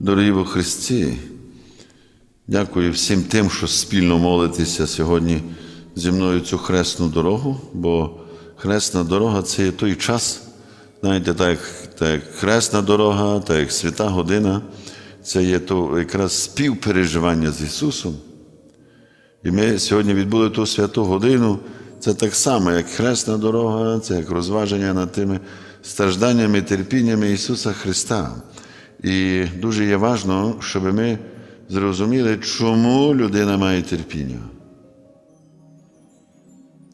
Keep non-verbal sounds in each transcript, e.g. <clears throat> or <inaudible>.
Дорогі во Христі, дякую всім тим, що спільно молитеся сьогодні зі мною цю хресну дорогу, бо хресна дорога це є той час, знаєте, так, так хресна дорога, так як свята година, це є то якраз співпереживання з Ісусом. І ми сьогодні відбули ту святу годину. Це так само, як хресна дорога, це як розваження над тими стражданнями, і терпіннями Ісуса Христа. І дуже є важливо, щоб ми зрозуміли, чому людина має терпіння.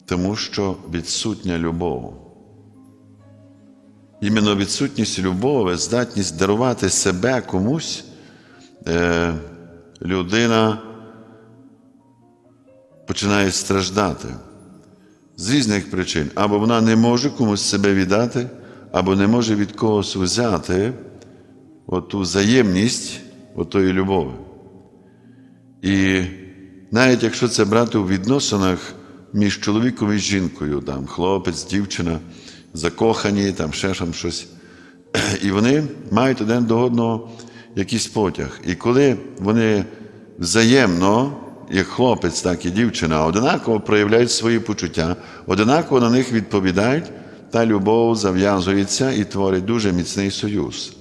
Тому що відсутня любов. Іменно відсутність любові, здатність дарувати себе комусь, е, людина починає страждати з різних причин. Або вона не може комусь себе віддати, або не може від когось взяти оту взаємність отої любові. І навіть якщо це брати у відносинах між чоловіком і жінкою, там хлопець, дівчина, закохані, там ще там щось. І вони мають один до одного якийсь потяг. І коли вони взаємно, як хлопець, так і дівчина, одинаково проявляють свої почуття, одинаково на них відповідають, та любов зав'язується і творить дуже міцний союз.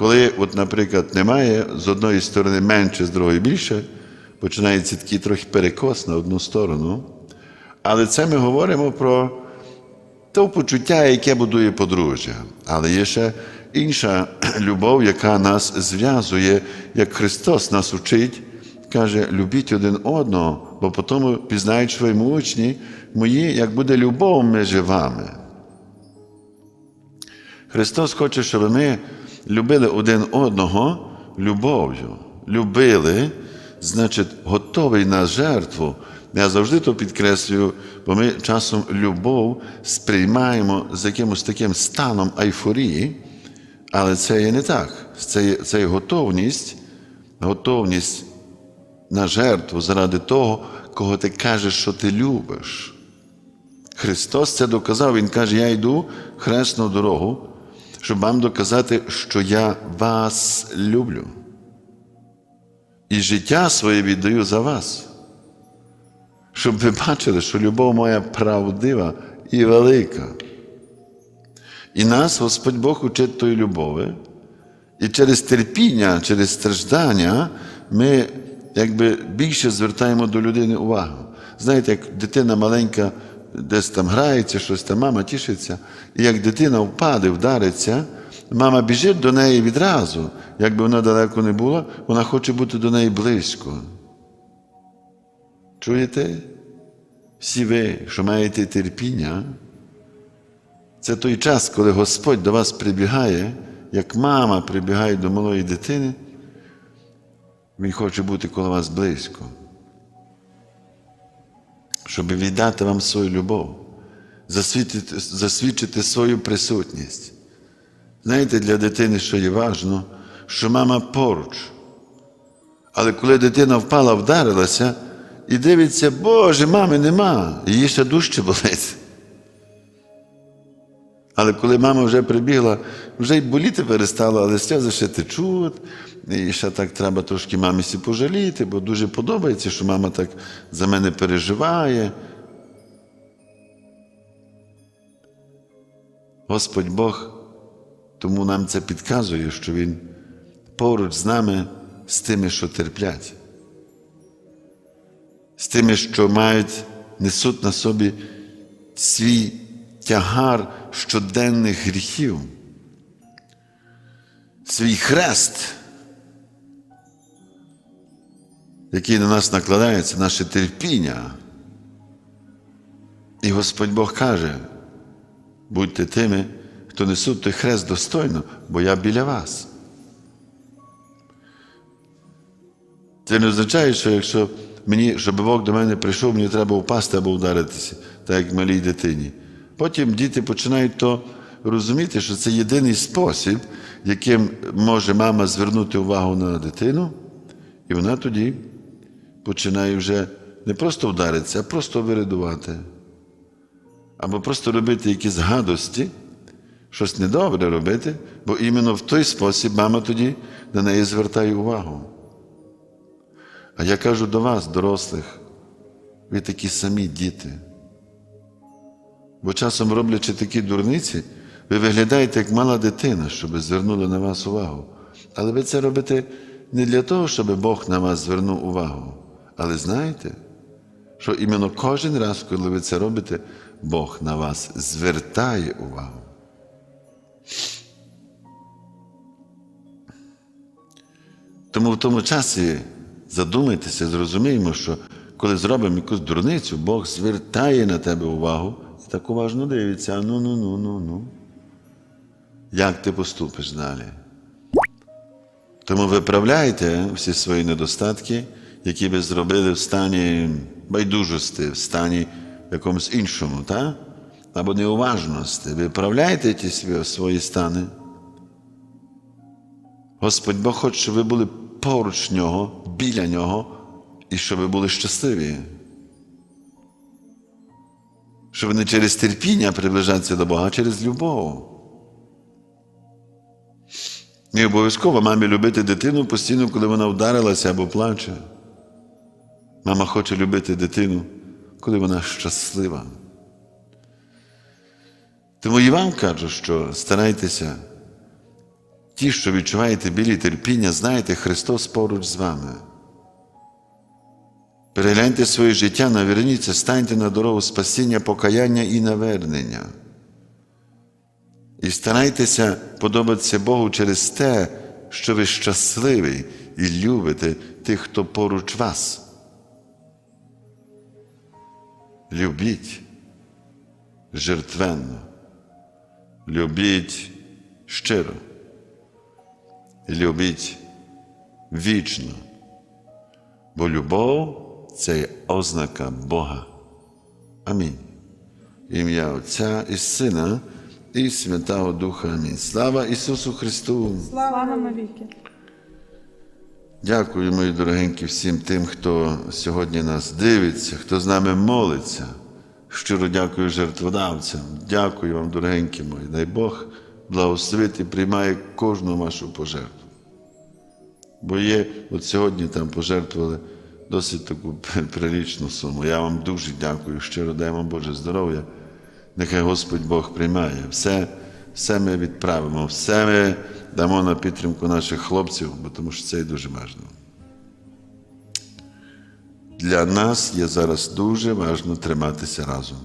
Коли, от, наприклад, немає з одної сторони менше, з другої більше, починається такий трохи перекос на одну сторону. Але це ми говоримо про те почуття, яке будує подружжя. Але є ще інша <clears throat> любов, яка нас зв'язує, як Христос нас учить, каже: любіть один одного, бо потім пізнають своєму учні мої, як буде любов між вами. Христос хоче, щоб ми любили один одного любов'ю. Любили, значить, готовий на жертву. Я завжди то підкреслюю, бо ми часом любов сприймаємо з якимось таким станом айфорії, але це є не так. Це є, це є готовність, готовність на жертву заради того, кого ти кажеш, що ти любиш. Христос це доказав, Він каже, я йду хресну дорогу, щоб вам доказати, що я вас люблю. І життя своє віддаю за вас. Щоб ви бачили, що любов моя правдива і велика. І нас Господь Бог учить тої любові. І через терпіння, через страждання ми якби більше звертаємо до людини увагу. Знаєте, як дитина маленька десь там грається, щось там, мама тішиться, і як дитина впаде, вдариться, мама біжить до неї відразу. Якби вона далеко не була, вона хоче бути до неї близько. Чуєте? Всі ви, що маєте терпіння, це той час, коли Господь до вас прибігає, як мама прибігає до малої дитини, Він хоче бути коло вас близько, щоб віддати вам свою любов, засвідчити, засвідчити свою присутність. Знаєте, для дитини, що є важливо, що мама поруч. Але коли дитина впала, вдарилася і дивиться, Боже, мами нема, її ще дужче болить. Але коли мама вже прибігла, вже й боліти перестала, але сльози ще течуть. І ще так треба трошки мамі сі пожаліти, бо дуже подобається, що мама так за мене переживає. Господь Бог тому нам це підказує, що Він поруч з нами з тими, що терплять, з тими, що мають, несуть на собі свій тягар щоденних гріхів, свій хрест, який на нас накладається, наше терпіння. І Господь Бог каже, будьте тими, хто несуть той хрест достойно, бо я біля вас. Це не означає, що якщо мені, щоб Бог до мене прийшов, мені треба впасти або вдаритися, так як малій дитині. Потім діти починають то розуміти, що це єдиний спосіб, яким може мама звернути увагу на дитину, і вона тоді починає вже не просто вдаритися, а просто виридувати. Або просто робити якісь гадості, щось недобре робити, бо іменно в той спосіб мама тоді на неї звертає увагу. А я кажу до вас, дорослих, ви такі самі діти. Бо часом, роблячи такі дурниці, ви виглядаєте як мала дитина, щоб звернули на вас увагу. Але ви це робите не для того, щоб Бог на вас звернув увагу. Але знаєте, що іменно кожен раз, коли ви це робите, Бог на вас звертає увагу. Тому в тому часі задумайтеся, зрозуміємо, що коли зробимо якусь дурницю, Бог звертає на тебе увагу так уважно дивиться, ну ну ну ну ну. Як ти поступиш далі? Тому виправляйте всі свої недостатки, які ви зробили в стані байдужості, в стані якомусь іншому, та? або неуважності. Виправляйте ті свої, стани. Господь Бог хоче, щоб ви були поруч нього, біля нього, і щоб ви були щасливі. Щоб не через терпіння приближатися до Бога, а через любов. Не обов'язково мамі любити дитину постійно, коли вона вдарилася або плаче. Мама хоче любити дитину, коли вона щаслива. Тому і вам кажу, що старайтеся, ті, що відчуваєте білі терпіння, знаєте, Христос поруч з вами. Перегляньте своє життя, наверніться, станьте на дорогу спасіння, покаяння і навернення. І старайтеся подобатися Богу через те, що ви щасливі і любите тих, хто поруч вас. Любіть жертвенно, любіть щиро, любіть вічно, бо любов це є ознака Бога. Амінь. Ім'я Отця і Сина і Святого Духа. Амінь. Слава Ісусу Христу! Слава навіки. Дякую, мої дорогенькі, всім тим, хто сьогодні нас дивиться, хто з нами молиться. Щиро дякую жертводавцям. Дякую вам, дорогенькі мої. Дай Бог благословити і приймає кожну вашу пожертву. Бо є, от сьогодні там пожертвували досить таку прилічну суму. Я вам дуже дякую, щиро дай вам Боже здоров'я. Нехай Господь Бог приймає. Все, все ми відправимо, все ми дамо на підтримку наших хлопців, бо тому що це є дуже важливо. Для нас є зараз дуже важливо триматися разом.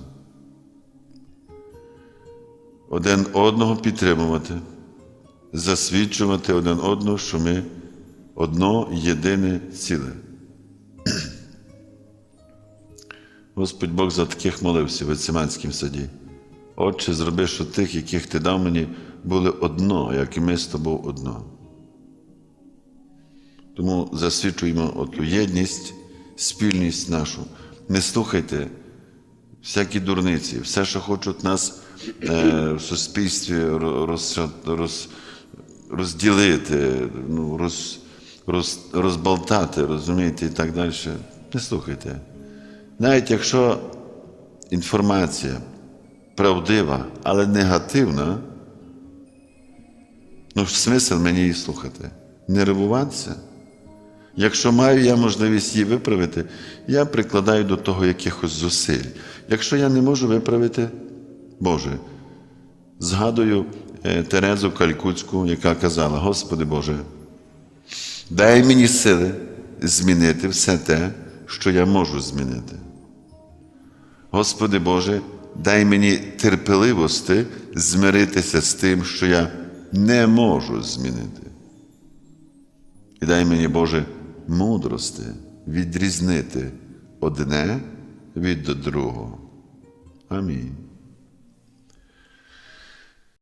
Один одного підтримувати, засвідчувати один одного, що ми одно єдине ціле. Господь Бог за таких молився в Гециманському саді. Отче, зроби, що тих, яких ти дав мені, були одно, як і ми з тобою одно. Тому засвідчуємо оту єдність, спільність нашу. Не слухайте всякі дурниці, все, що хочуть нас е, в суспільстві роз, роз, розділити, ну, роз, роз, розболтати, розумієте, і так далі. Не слухайте. Навіть якщо інформація правдива, але негативна, ну смисл мені її слухати, не ревуватися. Якщо маю я можливість її виправити, я прикладаю до того якихось зусиль. Якщо я не можу виправити, Боже, згадую е, Терезу Калькутську, яка казала: Господи Боже, дай мені сили змінити все те, що я можу змінити. Господи Боже, дай мені терпеливости змиритися з тим, що я не можу змінити. І дай мені, Боже, мудрости відрізнити одне від другого. Амінь.